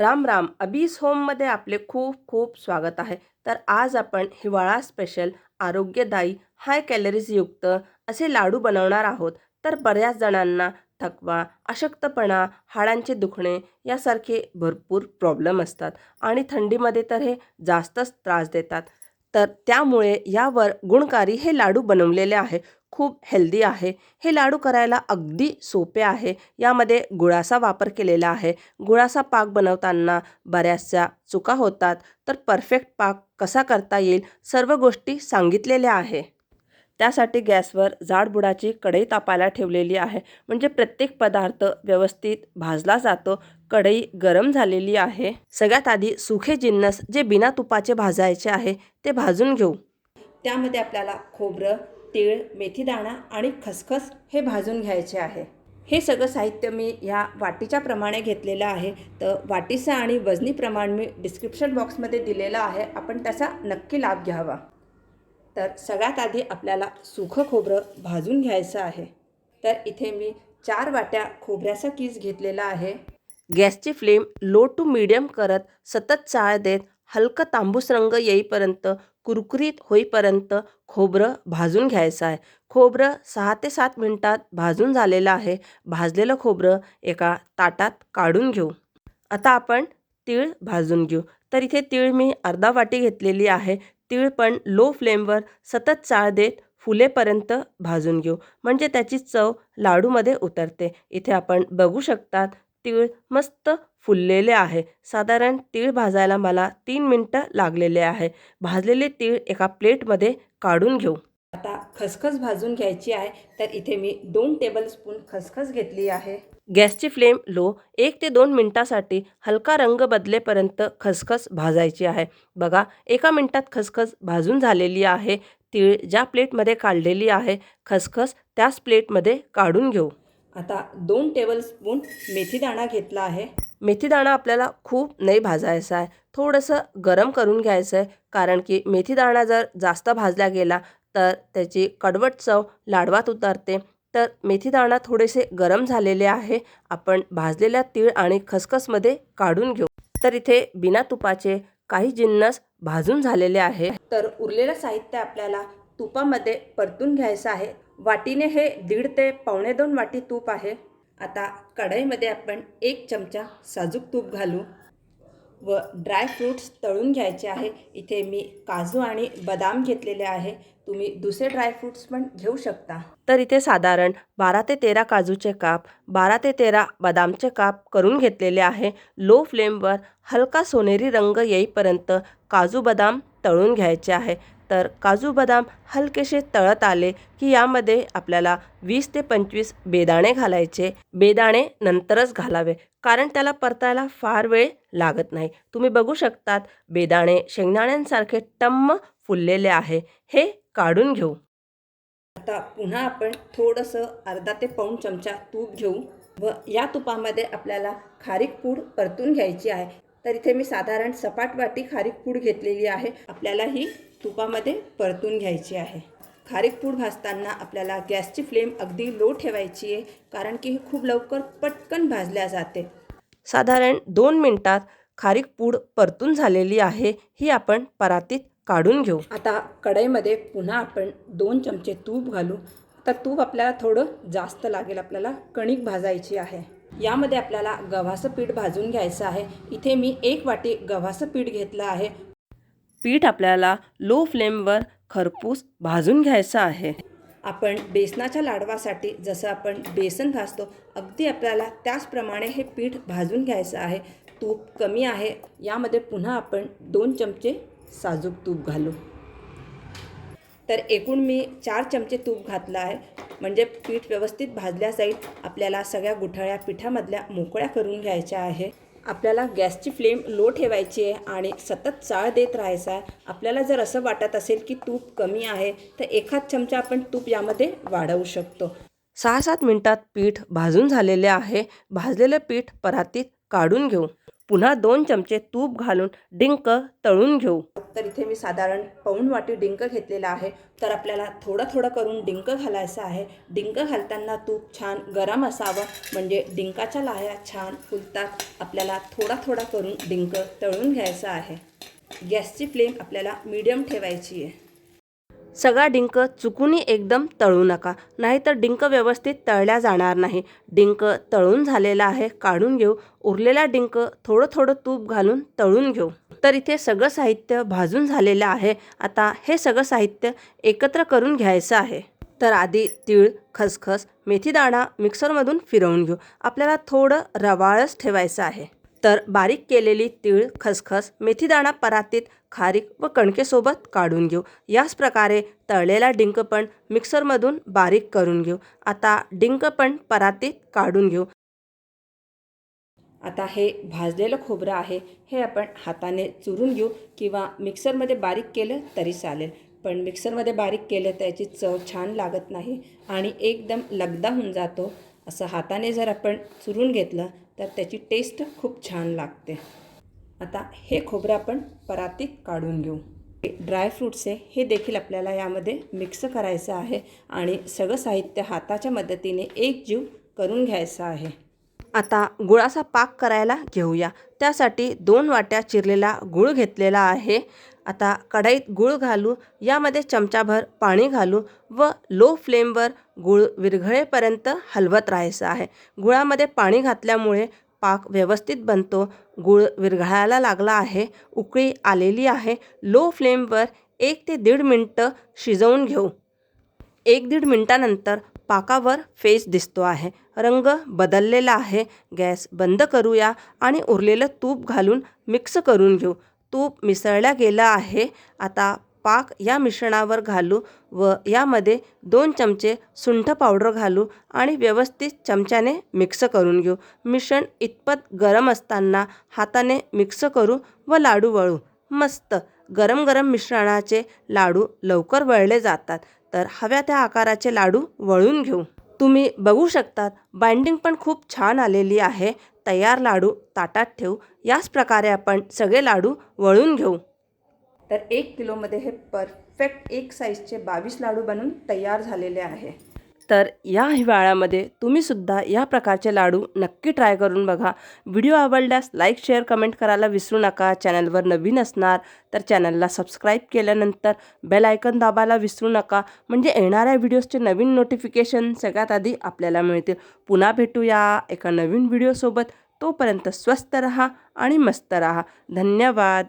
राम राम अबीस होममध्ये आपले खूप खूप स्वागत आहे. तर आज आपण हिवाळा स्पेशल आरोग्यदायी हाय कॅलरीजयुक्त असे लाडू बनवणार आहोत. तर बऱ्याच जणांना थकवा अशक्तपणा हाडांचे दुखणे यासारखे भरपूर प्रॉब्लेम असतात आणि थंडीमध्ये तर हे जास्तच त्रास देतात. तर त्यामुळे यावर गुणकारी हे लाडू बनवलेले आहे. खूप हेल्दी आहे. हे लाडू करायला अगदी सोपे आहे. यामध्ये गुळाचा वापर केलेला आहे. गुळाचा पाक बनवताना बऱ्याचशा चुका होतात. तर परफेक्ट पाक कसा करता येईल? सर्व गोष्टी सांगितलेल्या आहे. त्यासाठी गॅसवर जाडबुडाची कढई तापायला ठेवलेली आहे. म्हणजे प्रत्येक पदार्थ व्यवस्थित भाजला जातो कढई गरम झालेली आहे. सगळ्यात आधी सुखे जिन्नस जे बिना तुपाचे भाजायचे आहे ते भाजून घेऊ. त्यामध्ये आपल्याला खोबरं तीळ मेथीदाणा आणि खसखस हे भाजून घ्यायचे आहे. हे सगळं साहित्य मी ह्या वाटीच्या प्रमाणे घेतलेलं आहे. तर वाटीचं आणि वजनी प्रमाण मी डिस्क्रिप्शन बॉक्समध्ये दिलेलं आहे. आपण त्याचा नक्की लाभ घ्यावा. तर सगळ्यात आधी आपल्याला सुखं खोबरं भाजून घ्यायचं आहे. तर इथे मी चार वाट्या खोबऱ्याचा कीस घेतलेला आहे. गॅसची फ्लेम लो टू मीडियम करत सतत चाळ देत हलकं तांबूस रंग येईपर्यंत कुरकुरीत होईपर्यंत खोबरं भाजून घ्यायचं आहे. खोबरं सहा ते सात मिनटात भाजून झालेलं आहे. भाजलेलं खोबरं एका ताटात काढून घेऊ. आता आपण तीळ भाजून घेऊ. तर इथे तीळ मी अर्धा वाटी घेतलेली आहे. तीळ पण लो फ्लेमवर सतत चाळ देत फुलेपर्यंत भाजून घेऊ. म्हणजे त्याची चव लाडूमध्ये उतरते. इथे आपण बघू शकतात तीळ मस्त फुललेले आहे. साधारण तीळ भाजायला मला तीन मिनटं लागलेले आहे. भाजलेले तीळ एका प्लेटमध्ये काढून घेऊ. आता खसखस भाजून घ्यायची आहे. तर इथे मी दोन टेबलस्पून खसखस घेतली आहे. गॅसची फ्लेम लो एक ते दोन मिनटासाठी हलका रंग बदलेपर्यंत खसखस भाजायची आहे. बघा एका मिनटात खसखस भाजून झालेली आहे. तीळ ज्या प्लेटमध्ये काढलेली आहे खसखस त्याच प्लेटमध्ये काढून घेऊ. आता दोन टेबलस्पून मेथीदाणा घेतला आहे. मेथीदाणा आपल्याला खूप नाही भाजायचा आहे. थोडंसं गरम करून घ्यायचं आहे कारण की मेथीदाणा जर जास्त भाजला गेला तर त्याची कडवट चव लाडवात उतरते. तर मेथीदाणा थोडेसे गरम झालेले आहे. आपण भाजलेल्या तीळ आणि खसखसमध्ये काढून घेऊ. तर इथे बिना तुपाचे काही जिन्नस भाजून झालेले आहे. तर उरलेलं साहित्य आपल्याला तुपामध्ये परतून घ्यायचं आहे. वाटीने हे दीड ते पावणे दोन वाटी तूप आहे. आता कढईमध्ये आपण एक चमचा साजूक तूप घालू. व ड्रायफ्रूट्स तळून घ्यायचे आहे. इथे मी काजू आणि बदाम घेतलेले आहे. तुम्ही दुसरे ड्रायफ्रूट्स पण घेऊ शकता. तर इथे साधारण बारा ते तेरा काजूचे काप बारा ते तेरा बदामचे काप करून घेतलेले आहे. लो फ्लेमवर हलका सोनेरी रंग येईपर्यंत काजू बदाम तळून घ्यायचे आहे. तर काजू बदाम हलकेसे तळत आले की यामध्ये आपल्याला वीस ते पंचवीस बेदाणे घालायचे. बेदाणे नंतरच घालावे कारण त्याला परतायला फार वेळ लागत नाही. तुम्ही बघू शकतात बेदाणे शेंगदाण्यांसारखे टम्म फुललेले आहे. हे काढून घेऊ. आता पुन्हा आपण थोडंसं अर्धा ते पाऊण चमचा तूप घेऊ व या तुपामध्ये आपल्याला खारीक पूड परतून घ्यायची आहे. तर इथे मी साधारण सपाट वाटी खारीक पूड घेतलेली आहे. आपल्याला ही तुपामध्ये परतून घ्यायची आहे. खारीक पूड भाजताना आपल्याला गॅसची फ्लेम अगदी लो ठेवायची आहे कारण की ही खूप लवकर पटकन भाजल्या जाते. साधारण दोन मिनटात खारीक पूड परतून झालेली आहे ही आपण परातीत काढून घेऊ. आता कढईमध्ये पुन्हा आपण दोन चमचे तूप घालू. आता तूप आपल्याला थोडं जास्त लागेल आपल्याला कणिक भाजायची आहे. यामध्ये आपल्याला गव्हाचं पीठ भाजून घ्यायचं आहे. इथे मी एक वाटी गव्हाचं पीठ घेतलं आहे. पीठ आपल्याला लो फ्लेमवर खरपूस भाजून घ्यायचं आहे. आपण बेसनाच्या लाडवासाठी जसं आपण बेसन भाजतो अगदी आपल्याला त्याचप्रमाणे हे पीठ भाजून घ्यायचं आहे. तूप कमी आहे. यामध्ये पुन्हा आपण दोन चमचे साजूक तूप घालू. तर एकूण मी चार चमचे तूप घातलं आहे. म्हणजे पीठ व्यवस्थित भाजल्या जाईल आपल्याला सगळ्या गुठळ्या पिठामधल्या मोकळ्या करून घ्यायच्या आहे. आपल्याला गॅसची फ्लेम लो ठेवायची आहे आणि सतत चाळ देत राहायचा आहे. आपल्याला जर असं वाटत असेल की तूप कमी आहे तर एखाद चमचा आपण तूप यामध्ये वाढवू शकतो. सहा सात मिनटात पीठ भाजून झालेले आहे. भाजलेलं पीठ परातीत काढून घेऊ. पुन्हा दोन चमचे तूप घालून डिंक तळून घेऊ. तर इथे मी साधारण पाऊण वाटी डिंक घेतलेला आहे. तर आपल्याला थोडं थोडं करून डिंक घालायचं आहे. डिंक घालताना तूप छान गरम असावं. म्हणजे डिंकाच्या लाह्या छान फुलतात. आपल्याला थोडा थोडा करून डिंक तळून घ्यायचा आहे. गॅसची फ्लेम आपल्याला मीडियम ठेवायची आहे. सगळा डिंक चुकूनही एकदम तळू नका नाहीतर डिंक व्यवस्थित तळल्या जाणार नाही. डिंक तळून झालेला आहे काढून घेऊ. उरलेला डिंक थोडं थोडं तूप घालून तळून घेऊ. तर इथे सगळं साहित्य भाजून झालेलं आहे. आता हे सगळं साहित्य एकत्र करून घ्यायचं आहे. तर आधी तीळ खसखस मेथीदाणा मिक्सरमधून फिरवून घेऊ. आपल्याला थोडं रवाळच ठेवायचं आहे. तर बारीक केलेली तीळ खसखस मेथीदाणा परातीत खारीक व कणकेसोबत काढून घेऊ. याच प्रकारे तळलेला डिंक पण मिक्सरमधून बारीक करून घेऊ. आता डिंक पण परातीत काढून घेऊ. आता हे भाजलेलं खोबरं आहे हे आपण हाताने चुरून घेऊ किंवा मिक्सरमध्ये बारीक केलं तरी चालेल. पण मिक्सरमध्ये बारीक केलं त्याची चव छान लागत नाही आणि एकदम लगदा होऊन जातो. असं हाताने जर आपण चुरून घेतलं तर त्याची टेस्ट खूप छान लागते. आता हे खोबरं आपण परातीत काढून घेऊ. ड्रायफ्रूट्स आहे हे देखील आपल्याला यामध्ये मिक्स करायचं आहे आणि सगळं साहित्य हाताच्या मदतीने एक जीव करून घ्यायचं आहे. आता गुळाचा पाक करायला घेऊया. त्यासाठी दोन वाट्या चिरलेला गुळ घेतलेला आहे. आता कढईत गूळ घालू यामध्ये चमचाभर पाणी घालू व लो फ्लेमवर गूळ विरघळेपर्यंत हलवत राहायचं आहे. गुळामध्ये पाणी घातल्यामुळे पाक व्यवस्थित बनतो. गूळ विरघळायला लागला आहे. उकळी आलेली आहे. लो फ्लेमवर एक ते दीड मिनटं शिजवून घेऊ. एक दीड मिनटानंतर पाकावर फेस दिसतो आहे. रंग बदललेला आहे. गॅस बंद करूया आणि उरलेलं तूप घालून मिक्स करून घेऊ. तूप मिसळला गेलं आहे. आता पाक या मिश्रणावर घालू व यामध्ये दोन चमचे सुंठ पावडर घालू आणि व्यवस्थित चमच्याने मिक्स करून घेऊ. मिश्रण इतपत गरम असताना हाताने मिक्स करू व लाडू वळू. मस्त गरम गरम मिश्रणाचे लाडू लवकर वळले जातात. तर हव्या त्या आकाराचे लाडू वळून घेऊ. तुम्ही बघू शकतात बाइंडिंग पण खूप छान आलेली आहे. तयार लाडू ताटात ठेवू. याच प्रकारे आपण सगळे लाडू वळून घेऊ. तर एक किलोमध्ये हे परफेक्ट एक साईजचे बावीस लाडू बनून तयार झालेले आहे. तर या हिवाळ्यामध्ये तुम्हीसुद्धा या प्रकारचे लाडू नक्की ट्राय करून बघा. व्हिडिओ आवडल्यास लाईक शेअर कमेंट करायला विसरू नका. चॅनलवर नवीन असणार तर चॅनलला सबस्क्राईब केल्यानंतर बेल आयकन दाबायला विसरू नका. म्हणजे येणाऱ्या व्हिडिओजचे नवीन नोटिफिकेशन सगळ्यात आधी आपल्याला मिळतील. पुन्हा भेटूया एका नवीन व्हिडिओसोबत तोपर्यंत स्वस्त रहा आणि मस्त रहा. धन्यवाद.